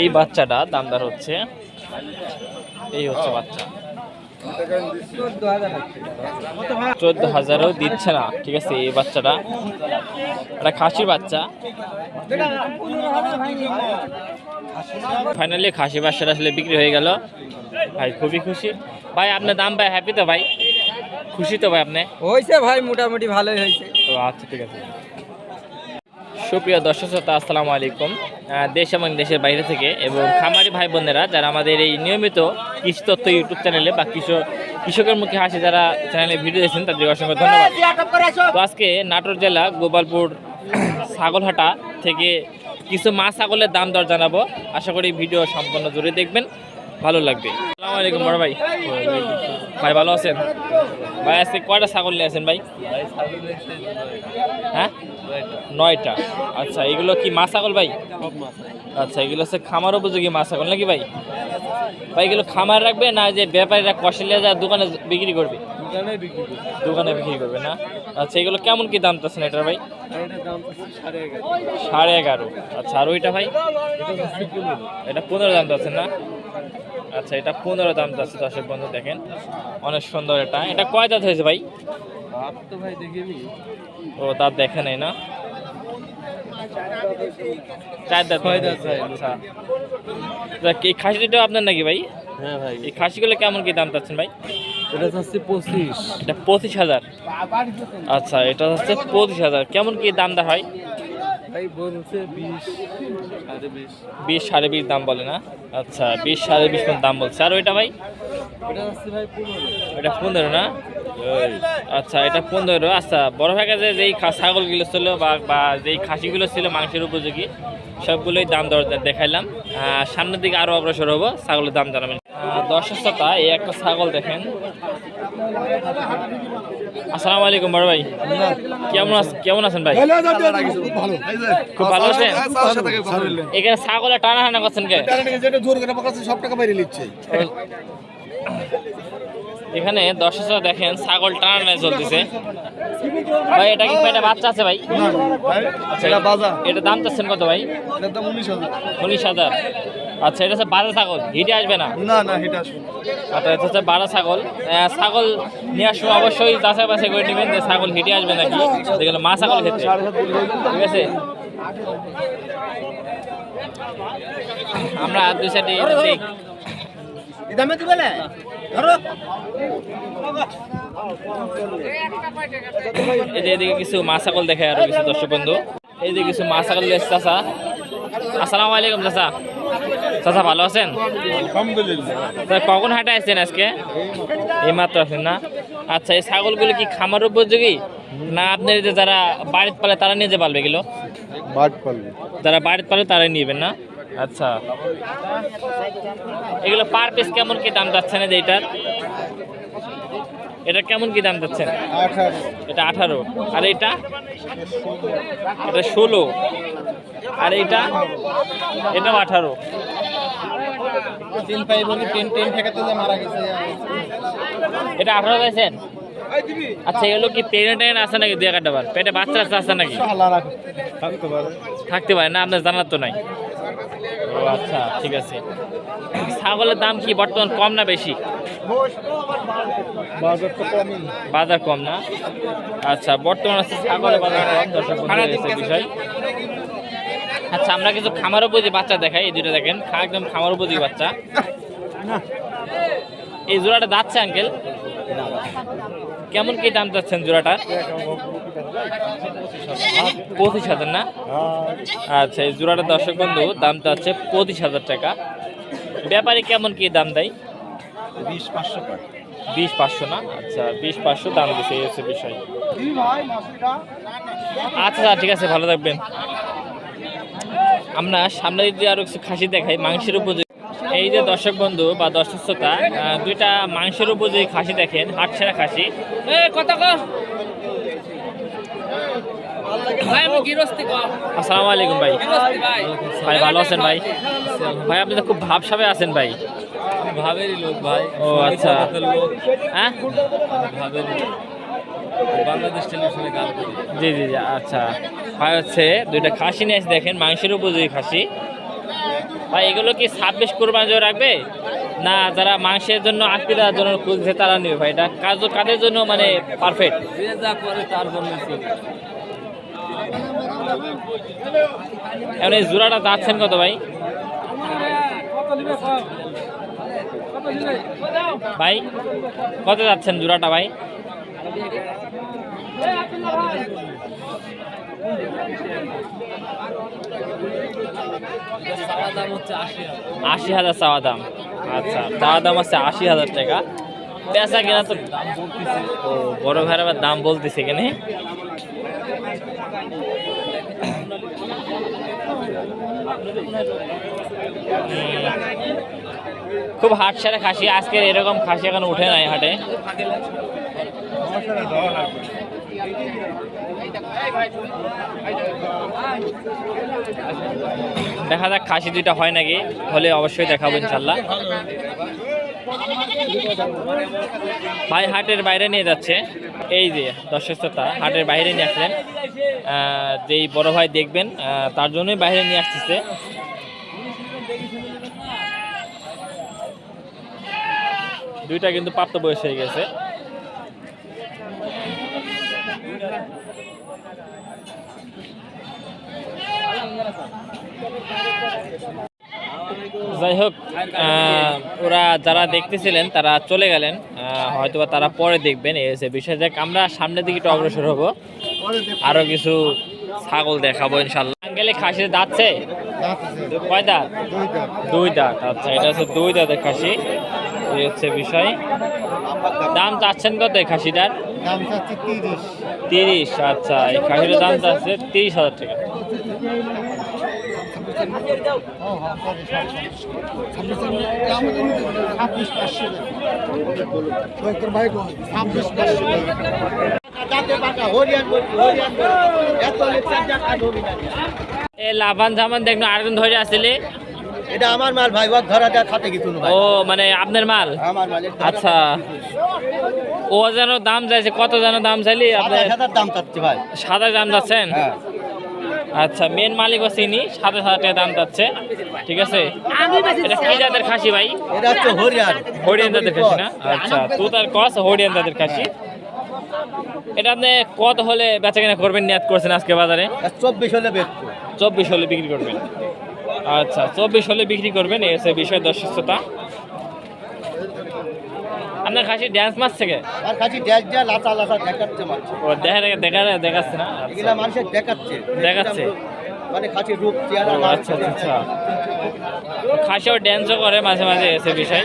এই বাচ্চাটা দামদার হচ্ছে। এই হচ্ছে বাচ্চা। চোদ্দ হাজারও দিচ্ছে না ঠিক আছে এই বাচ্চাটা। একটা খাসির বাচ্চা। ফাইনালি খাসি বাচ্চাটা আসলে বিক্রি হয়ে গেল। ভাই খুবই খুশি। ভাই আপনার দাম ভাই হ্যাপি তো ভাই? খুশি তো ভাই আপনি? হয়েছে ভাই মোটামুটি ভালোই হয়েছে আচ্ছা ঠিক আছে। সুপ্রিয় দর্শক শ্রোতা আসসালামু আলাইকুম। দেশ এবং দেশের বাইরে থেকে এবং খামারি ভাই বোনেরা যারা আমাদের এই নিয়মিত কৃষি তথ্য ইউটিউব চ্যানেলে বা কৃষক কৃষকের মুখে হাসি যারা চ্যানেলে ভিডিও দেখছেন তাদের অসংখ্য ধন্যবাদ। তো আজকে নাটোর জেলা গোপালপুর ছাগলহাটা থেকে কিছু মা ছাগলের দাম দর জানাব। আশা করি ভিডিও সম্পূর্ণ জুড়ে দেখবেন ভালো লাগবে। আসসালামু আলাইকুম বড় ভাই। ভাই ভালো আছেন? ভাই আজকে কয়টা ছাগল নিয়ে আছেন ভাই? হ্যাঁ? নয়টা। আচ্ছা এগুলো কি মা ছাগল ভাই? আচ্ছা এগুলো হচ্ছে খামার উপযোগী মা ছাগল নাকি ভাই? ভাই এগুলো খামার রাখবে না যে ব্যাপারীরা কষলিয়া যা দোকানে বিক্রি করবে? দোকানে বিক্রি করবে। না? আচ্ছা এগুলো কেমন কি দাম চাচ্ছেন এটার ভাই? সাড়ে এগারো। আচ্ছা আর ওইটা ভাই? এটা পনেরো দাম চাচ্ছেন না? আচ্ছা এটা পনেরো দাম চাচ্ছে দশের বন্ধু দেখেন। অনেক সুন্দর এটা। এটা কয় দাঁত হয়েছে ভাই? ও দাঁত দেখে নাই না? চার দাঁত ছয় দাঁত, আচ্ছা। এই খাসিটাও আপনার নাকি ভাই? হ্যাঁ ভাই। এই খাসিগুলো কেমন কি দাম চাচ্ছেন ভাই? এটা হচ্ছে পঁচিশ। এটা পঁচিশ হাজার। আচ্ছা এটা হচ্ছে পঁচিশ হাজার। কেমন কি দাম দা হয়? ভাই বলছে বিশ সাড়ে বিশ। বিশ সাড়ে বিশ দাম বলে না? আচ্ছা বিশ সাড়ে বিশ দাম বলছে? আর ওইটা ভাই? এটা হচ্ছে ভাই পনেরো। এটা পনেরো না? আচ্ছা এটা পনেরো। আচ্ছা বড় ভাই কাছে যেই ছাগলগুলো ছিল বা বা যেই খাসিগুলো ছিল মাংসের উপযোগী সবগুলোই দাম দর দেখাইলাম। সামনের দিকে আরও অগ্রসর হব ছাগলের দাম জানাবেন। দর্শক শ্রোতা এই একটা ছাগল দেখেন। আসসালামু আলাইকুম বড় ভাই। কেমন কেমন আছেন ভাই? খুব ভালো। আছেন? এখানে ছাগলে টানা করছেন কে? সব টাকা বাইরে নিচ্ছে। এখানে দর্শক দেখেন ছাগল টানা চলতেছে। ভাই এটা কি এটা বাচ্চা আছে ভাই? আচ্ছা, এটা দাম চাচ্ছেন কত ভাই? এটার দাম উনিশ হাজার। উনিশ হাজার। আচ্ছা এটা হচ্ছে বারো ছাগল। হিটে আসবে না? না না এটা আসবে আচ্ছা এটা হচ্ছে বারো ছাগল। ছাগল নেওয়ার সময় অবশ্যই যাচাই বাছাই করে নেবেন যে ছাগল হিটে আসবে নাকি। যেগুলো মা ছাগল ক্ষেত্রে ঠিক আছে? আমরা এই যে এদিকে কিছু মা ছাগল দেখে আরও কিছু দর্শক বন্ধু। এই যে কিছু মা ছাগল চাচা। আসসালামু আলাইকুম চাচা। চাচা ভালো আছেন? কখন হাটে আসছেন আজকে? এই মাত্র আসেন না? আচ্ছা এই ছাগলগুলো কি খামার উপযোগী? না আপনার যে যারা বাড়িতে পালে তারা নিয়ে যে পালবে এগুলো? যারা বাড়িতে পালে তারাই নিবেন না? আচ্ছা। এগুলো পার পিস কেমন কি দাম যাচ্ছে না যে এটার? এটা কেমন কি দাম যাচ্ছেন এটা আঠারো। আর এটা এটা ষোলো। আর এটা এটাও আঠারো। তিন পাই বলি টেন টেন ঠেকাতে যে মারা গেছে। এটা আঠারো পাইছেন? আচ্ছা এগুলো কি টেন আছে নাকি দু একটা বার? পেটে বাচ্চা আছে নাকি? থাকতে পারে। না আপনার জানার তো নাই। ও আচ্ছা ঠিক আছে। ছাগলের দাম কি বর্তমান কম না বেশি? বাজার কম না? আচ্ছা বর্তমান আছে ছাগলের বাজার কম দর্শক বিষয়। আচ্ছা আমরা কিছু খামার উপযোগী বাচ্চা দেখাই এই দুটো দেখেন। একদম খামার উপযোগী বাচ্চা। এই জোড়াটা যাচ্ছে আঙ্কেল কেমন কি দাম চাচ্ছেন জোড়াটা? পঁচিশ হাজার না? আচ্ছা এই জোড়াটা দর্শক বন্ধু দাম চাচ্ছে পঁচিশ হাজার টাকা। ব্যাপারে কেমন কি দাম দেয়? বিশ পাঁচশো বিশ পাঁচশো না? আচ্ছা বিশ পাঁচশো দাম দিচ্ছে এই হচ্ছে বিষয়। আচ্ছা ঠিক আছে ভালো থাকবেন। আমরা সামনে যদি আরও কিছু খাসি দেখাই মাংসের উপযোগী এই যে দর্শক বন্ধু বা দর্শক শ্রোতা দুইটা মাংসের উপযোগী খাসি দেখেন হাট ছেঁড়া খাসি কথা আসসালামু আলাইকুম ভাই। ভাই। ভালো আছেন ভাই? ভাই আপনি তো খুব ভাবসাবে আছেন ভাই। ভাবেরই লোক ভাই। ও আচ্ছা। হ্যাঁ? ভাবেরই বাংলাদেশ টেলিভিশনে গান করি। জি জি জি আচ্ছা। ভাই হচ্ছে দুইটা খাসি নিয়ে দেখেন মাংসের উপযোগী খাসি। ভাই এগুলো কি ছাব্বিশ কোরবানি জন্য রাখবে? না যারা মাংসের জন্য আটকে দেওয়ার জন্য খুঁজছে তারা নেবে ভাই। এটা কাজ কাদের জন্য মানে পারফেক্ট যে যা করে তার জন্য এখন এই জোড়াটা যাচ্ছেন কত ভাই? ভাই কত যাচ্ছেন জোড়াটা ভাই? আশি হাজার চাওয়া দাম। আচ্ছা চাওয়া দাম আছে আশি হাজার টাকা। পেঁচা কিনা তো ও, বড় ভাইয়ের আবার দাম বলতেছে এখানে খুব হাট সারে খাসি, আজকের এরকম খাসি এখন উঠে নাই হাটে। দেখা যাক, খাসি দুইটা হয় নাকি? হলে অবশ্যই দেখাবো ইনশাল্লাহ। ভাই, হাটের বাইরে নিয়ে যাচ্ছে। এই যে, দর্শক হাটের বাইরে নিয়ে আসলেন। যেই বড় ভাই দেখবেন তার জন্যই বাইরে নিয়ে আসতেছে। দুইটা কিন্তু প্রাপ্ত বয়স হয়ে গেছে। যাই হোক ওরা যারা দেখতেছিলেন, তারা চলে গেলেন। হয়তোবা তারা পরে দেখবেন, এই বিষয়। দেখ আমরা সামনের দিকে একটু অগ্রসর হব। আরও কিছু ছাগল দেখাবো ইনশাল্লাহ গেলে খাসির দাঁতছে কয় দাঁত? দুই দাঁত। আচ্ছা এটা হচ্ছে দুই দাঁতের খাসি। এই হচ্ছে বিষয়। দাম চাচ্ছেন কত এই খাসিটার? তিরিশ। আচ্ছা এই খাসিটার দাম চাচ্ছে তিরিশ হাজার টাকা ছাব্বিশ পাঁচশো ভাই ছাব্বিশ পাঁচশো এ লাভান জামান দেখুন আরেকজন ধরে আসলে? এটা আমার মাল ভাই ওর ধরা খাতে কিছু ও মানে আপনার মাল? আমার মাল আচ্ছা। ও যেন দাম চাইছে কত যেন দাম চাইলি আপনার দাম চাচ্ছে ভাই। সাদা দাম যাচ্ছেন হ্যাঁ। আচ্ছা মেন মালিক হচ্ছে ইনি সাতাশ হাজার টাকা দাম যাচ্ছে ঠিক আছে? এটা কি জাতের খাসি ভাই? এটা হচ্ছে হরিয়ান। জাতের খাসি না? আচ্ছা তু তার কস হরিয়ান জাতের খাসি। এটা আপনি কত হলে বেচা কেনা করবেন নিয়াত করছেন আজকে বাজারে? চব্বিশ হলে চব্বিশ হলে বিক্রি করবেন। আচ্ছা চব্বিশ হলে বিক্রি করবেন এই হচ্ছে বিষয় দর্শকতা। আপনার খাসি ড্যান্স মাছ থেকে আর কাছে ড্যান্স যা লাচা লাচা দেখাচ্ছে মানুষ। ও দেখা দেখা দেখাচ্ছে না। এগুলা মানুষের দেখাচ্ছে। দেখাচ্ছে। মানে খাসি রূপ চেহারা আচ্ছা আচ্ছা আচ্ছা। খাসিও ড্যান্সও করে মাঝে মাঝে এসে বিষয়।